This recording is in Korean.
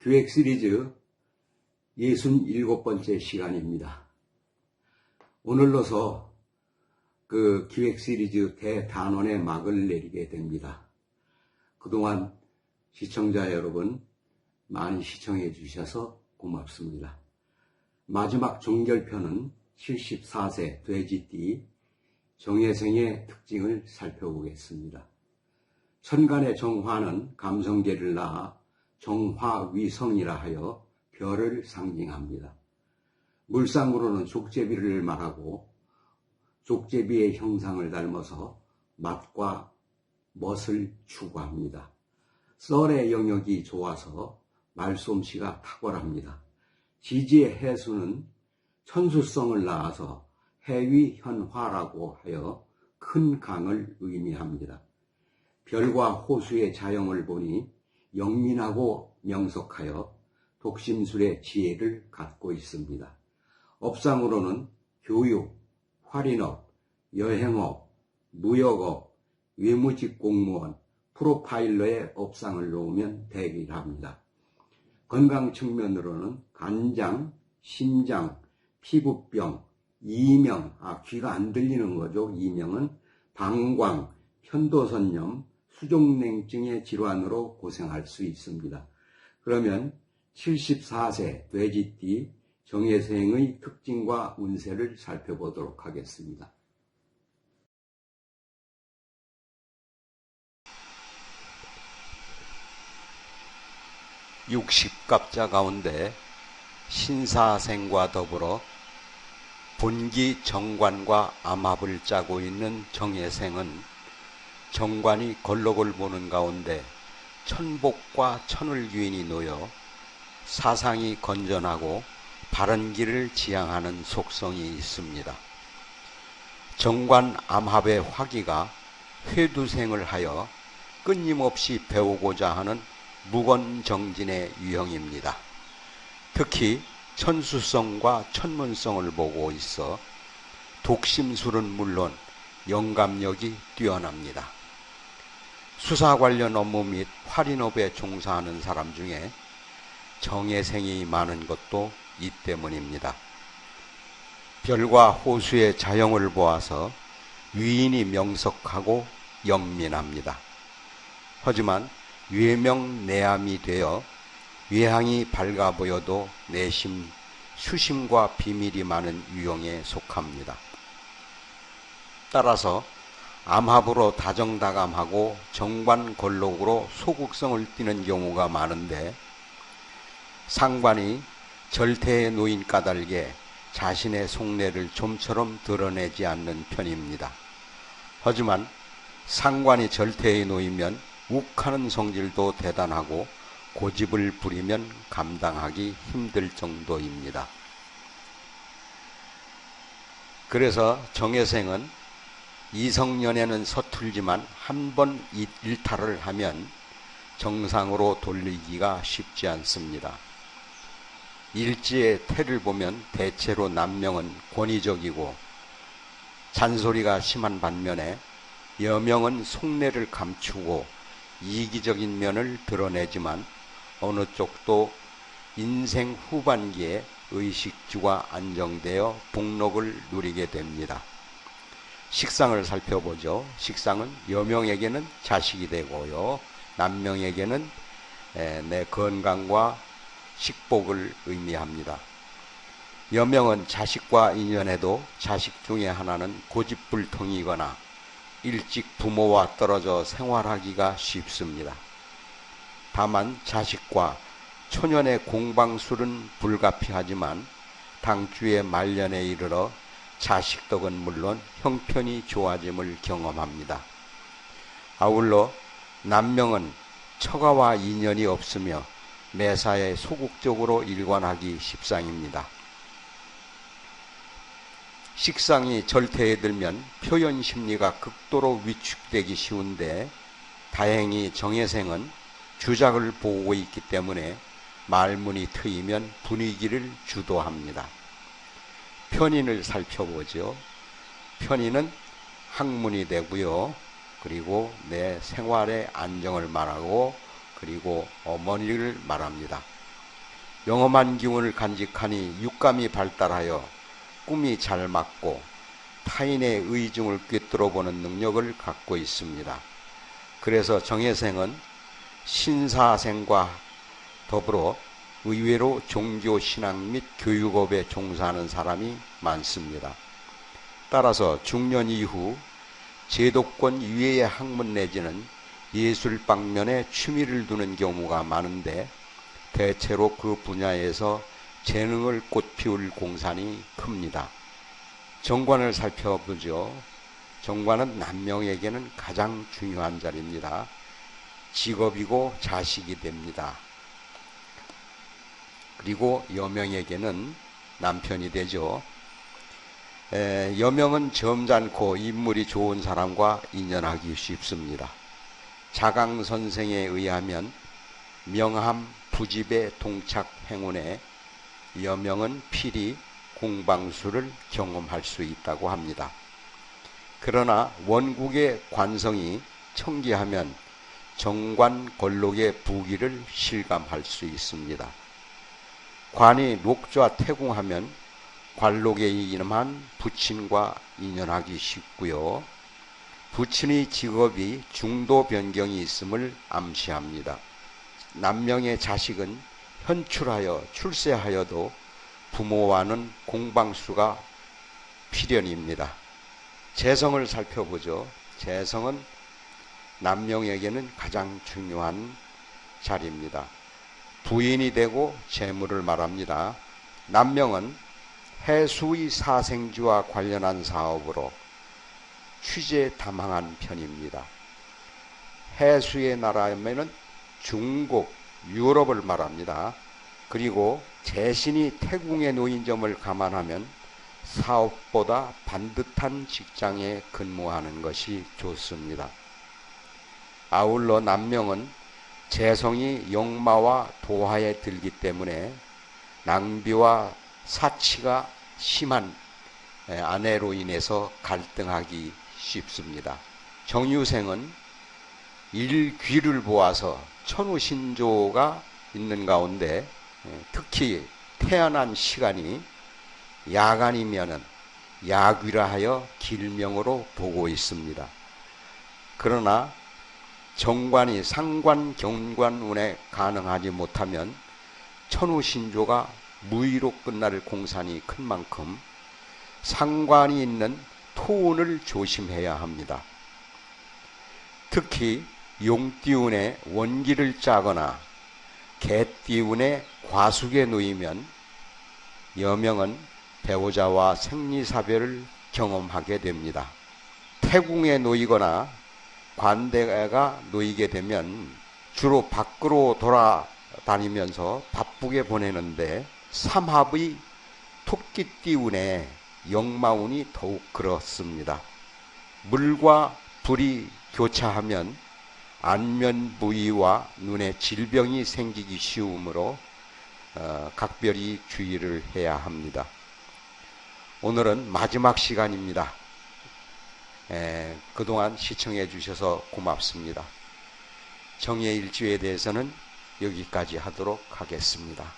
교획 시리즈 67번째 시간입니다. 오늘로서 그 기획 시리즈 대단원의 막을 내리게 됩니다. 그동안 시청자 여러분 많이 시청해 주셔서 고맙습니다. 마지막 종결편은 74세 돼지띠 정혜생의 특징을 살펴보겠습니다. 천간의 정화는 감성계를 낳아 정화위성이라 하여 별을 상징합니다. 물상으로는 족제비를 말하고 족제비의 형상을 닮아서 맛과 멋을 추구합니다. 썰의 영역이 좋아서 말솜씨가 탁월합니다. 지지의 해수는 천수성을 낳아서 해위현화라고 하여 큰 강을 의미합니다. 별과 호수의 자영을 보니 영민하고 명석하여 독심술의 지혜를 갖고 있습니다. 업상으로는 교육, 활인업, 여행업, 무역업, 외무직 공무원, 프로파일러의 업상을 놓으면 대기합니다. 건강 측면으로는 간장, 심장, 피부병, 이명, 아, 귀가 안 들리는 거죠. 이명은 방광, 편도선염, 수족냉증의 질환으로 고생할 수 있습니다. 그러면 74세 돼지띠 정혜생의 특징과 운세를 살펴보도록 하겠습니다. 6 0갑자 가운데 신사생과 더불어 본기 정관과 암합을 짜고 있는 정혜생은 정관이 걸록을 보는 가운데 천복과 천을귀인이 놓여 사상이 건전하고 바른 길을 지향하는 속성이 있습니다. 정관 암합의 화기가 회두생을 하여 끊임없이 배우고자 하는 무건정진의 유형입니다. 특히 천수성과 천문성을 보고 있어 독심술은 물론 영감력이 뛰어납니다. 수사 관련 업무 및 활인업에 종사하는 사람 중에 정예생이 많은 것도 이 때문입니다. 별과 호수의 자영을 보아서 위인이 명석하고 영민합니다. 하지만 외명 내암이 되어 외향이 밝아 보여도 내심 수심과 비밀이 많은 유형에 속합니다. 따라서 암합으로 다정다감하고 정관걸록으로 소극성을 띠는 경우가 많은데 상관이 절태에 놓인 까닭에 자신의 속내를 좀처럼 드러내지 않는 편입니다. 하지만 상관이 절태에 놓이면 욱하는 성질도 대단하고 고집을 부리면 감당하기 힘들 정도입니다. 그래서 정혜생은 이성년에는 서툴지만 한 번 일탈을 하면 정상으로 돌리기가 쉽지 않습니다. 일지의 태를 보면 대체로 남명은 권위적이고 잔소리가 심한 반면에 여명은 속내를 감추고 이기적인 면을 드러내지만 어느 쪽도 인생 후반기에 의식주가 안정되어 복록을 누리게 됩니다. 식상을 살펴보죠. 식상은 여명에게는 자식이 되고요. 남명에게는 내 건강과 식복을 의미합니다. 여명은 자식과 인연해도 자식 중에 하나는 고집불통이거나 일찍 부모와 떨어져 생활하기가 쉽습니다. 다만 자식과 초년의 공방술은 불가피하지만 당주의 말년에 이르러 자식 덕은 물론 형편이 좋아짐을 경험합니다. 아울러 남명은 처가와 인연이 없으며 매사에 소극적으로 일관하기 십상입니다. 식상이 절태에 들면 표현 심리가 극도로 위축되기 쉬운데 다행히 정혜생은 주작을 보고 있기 때문에 말문이 트이면 분위기를 주도합니다. 편인을 살펴보죠. 편인은 학문이 되고요. 그리고 내 생활의 안정을 말하고 그리고 어머니를 말합니다. 영험한 기운을 간직하니 육감이 발달하여 꿈이 잘 맞고 타인의 의중을 꿰뚫어 보는 능력을 갖고 있습니다. 그래서 정혜생은 신사생과 더불어 의외로 종교 신앙 및 교육업에 종사하는 사람이 많습니다. 따라서 중년 이후 제도권 이외의 학문 내지는 예술 방면에 취미를 두는 경우가 많은데 대체로 그 분야에서 재능을 꽃피울 공산이 큽니다. 정관을 살펴보죠. 정관은 남명에게는 가장 중요한 자리입니다. 직업이고 자식이 됩니다. 그리고 여명에게는 남편이 되죠. 에, 여명은 점잖고 인물이 좋은 사람과 인연하기 쉽습니다. 자강 선생에 의하면 명함 부집의 동착 행운에 여명은 필히 공방수를 경험할 수 있다고 합니다. 그러나 원국의 관성이 청기하면 정관 권록의 부기를 실감할 수 있습니다. 관이 녹좌 태궁하면 관록에 이름한 부친과 인연하기 쉽고요. 부친의 직업이 중도 변경이 있음을 암시합니다. 남명의 자식은 현출하여 출세하여도 부모와는 공방수가 필연입니다. 재성을 살펴보죠. 재성은 남명에게는 가장 중요한 자리입니다. 부인이 되고 재물을 말합니다. 남명은 해수의 사생주와 관련한 사업으로 취재 담항한 편입니다. 해수의 나라면은 중국, 유럽을 말합니다. 그리고 재신이 태궁에 놓인 점을 감안하면 사업보다 반듯한 직장에 근무하는 것이 좋습니다. 아울러 남명은 재성이 영마와 도하에 들기 때문에 낭비와 사치가 심한 아내로 인해서 갈등하기 쉽습니다. 정유생은 일귀를 보아서 천우신조가 있는 가운데 특히 태어난 시간이 야간이면은 야귀라 하여 길명으로 보고 있습니다. 그러나 정관이 상관 경관 운에 가능하지 못하면 천우신조가 무의로 끝날 공산이 큰 만큼 상관이 있는 토운을 조심해야 합니다. 특히 용띠운에 원기를 짜거나 개띠운에 과숙에 놓이면 여명은 배우자와 생리사별을 경험하게 됩니다. 태궁에 놓이거나 관대가 놓이게 되면 주로 밖으로 돌아다니면서 바쁘게 보내는데 삼합의 토끼띠 운에 역마운이 더욱 그렇습니다. 물과 불이 교차하면 안면 부위와 눈에 질병이 생기기 쉬우므로 어, 각별히 주의를 해야 합니다. 오늘은 마지막 시간입니다. 에, 그동안 시청해 주셔서 고맙습니다. 정의 일주에 대해서는 여기까지 하도록 하겠습니다.